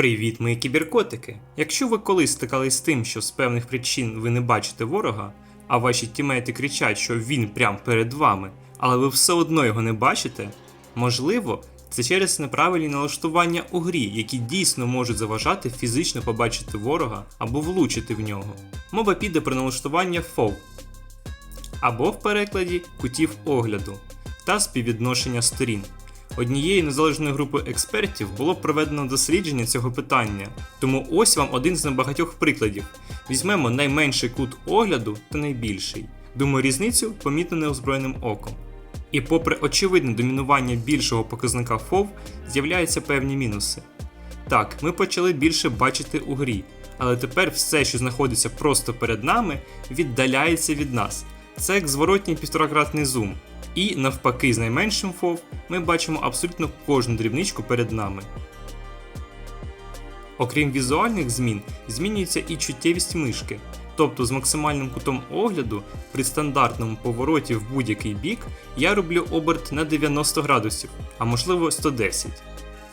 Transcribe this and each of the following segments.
Привіт, мої кіберкотики! Якщо ви колись стикались з тим, що з певних причин ви не бачите ворога, а ваші тімейти кричать, що він прямо перед вами, але ви все одно його не бачите, можливо, це через неправильні налаштування у грі, які дійсно можуть заважати фізично побачити ворога або влучити в нього. Мова піде про налаштування FOV, або в перекладі кутів огляду та співвідношення сторін. Однією незалежною групою експертів було проведено дослідження цього питання, тому ось вам один з небагатьох прикладів. Візьмемо найменший кут огляду та найбільший. Думаю, різницю помітно неозброєним оком. І попри очевидне домінування більшого показника FOV, з'являються певні мінуси. Так, ми почали більше бачити у грі, але тепер все, що знаходиться просто перед нами, віддаляється від нас. Це як зворотній півторакратний зум. І навпаки, з найменшим FOV ми бачимо абсолютно кожну дрібничку перед нами. Окрім візуальних змін, змінюється і чуттєвість мишки. Тобто з максимальним кутом огляду при стандартному повороті в будь-який бік я роблю оберт на 90 градусів, а можливо 110.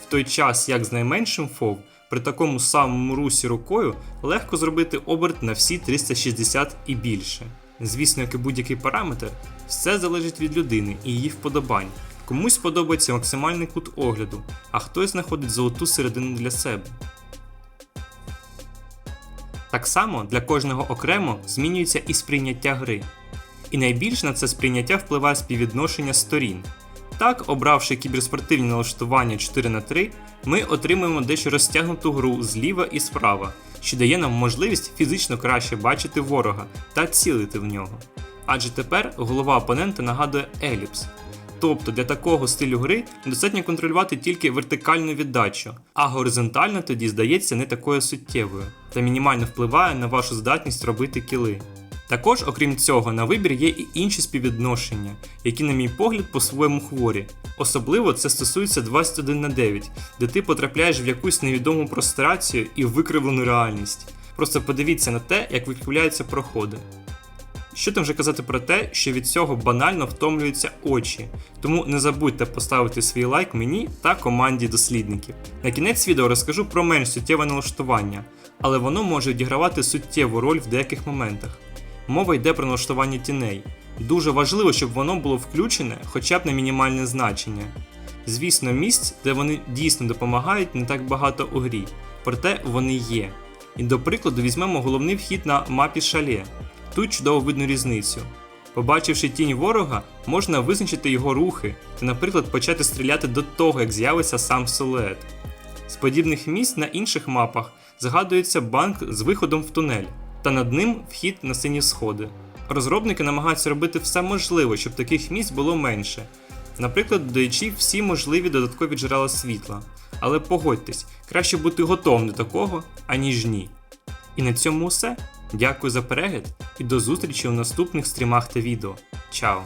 В той час як з найменшим FOV при такому самому русі рукою легко зробити оберт на всі 360 і більше. Звісно, як і будь-який параметр, все залежить від людини і її вподобань. Комусь подобається максимальний кут огляду, а хтось знаходить золоту середину для себе. Так само для кожного окремо змінюється і сприйняття гри. І найбільше на це сприйняття впливає співвідношення сторін. Так, обравши кіберспортивні налаштування 4 на 3 ми отримуємо дещо розтягнуту гру зліва і справа, що дає нам можливість фізично краще бачити ворога та цілити в нього. Адже тепер голова опонента нагадує еліпс. Тобто для такого стилю гри достатньо контролювати тільки вертикальну віддачу, а горизонтальна тоді здається не такою суттєвою та мінімально впливає на вашу здатність робити кіли. Також, окрім цього, на вибір є і інші співвідношення, які, на мій погляд, по-своєму хворі. Особливо це стосується 21 на 9, де ти потрапляєш в якусь невідому прострацію і викривлену реальність. Просто подивіться на те, як викривляються проходи. Що там вже казати про те, що від цього банально втомлюються очі, тому не забудьте поставити свій лайк мені та команді дослідників. На кінець відео розкажу про менш суттєве налаштування, але воно може відігравати суттєву роль в деяких моментах. Мова йде про налаштування тіней. Дуже важливо, щоб воно було включене хоча б на мінімальне значення. Звісно, місць, де вони дійсно допомагають, не так багато у грі, проте вони є. І до прикладу візьмемо головний вхід на мапі шале. Тут чудово видно різницю. Побачивши тінь ворога, можна визначити його рухи та, наприклад, почати стріляти до того, як з'явиться сам силует. З подібних місць на інших мапах згадується банк з виходом в тунель, та над ним вхід на сині сходи. Розробники намагаються робити все можливе, щоб таких місць було менше, наприклад, додаючи всі можливі додаткові джерела світла. Але погодьтесь, краще бути готовим до такого, аніж ні. І на цьому все. Дякую за перегляд і до зустрічі у наступних стрімах та відео. Чао!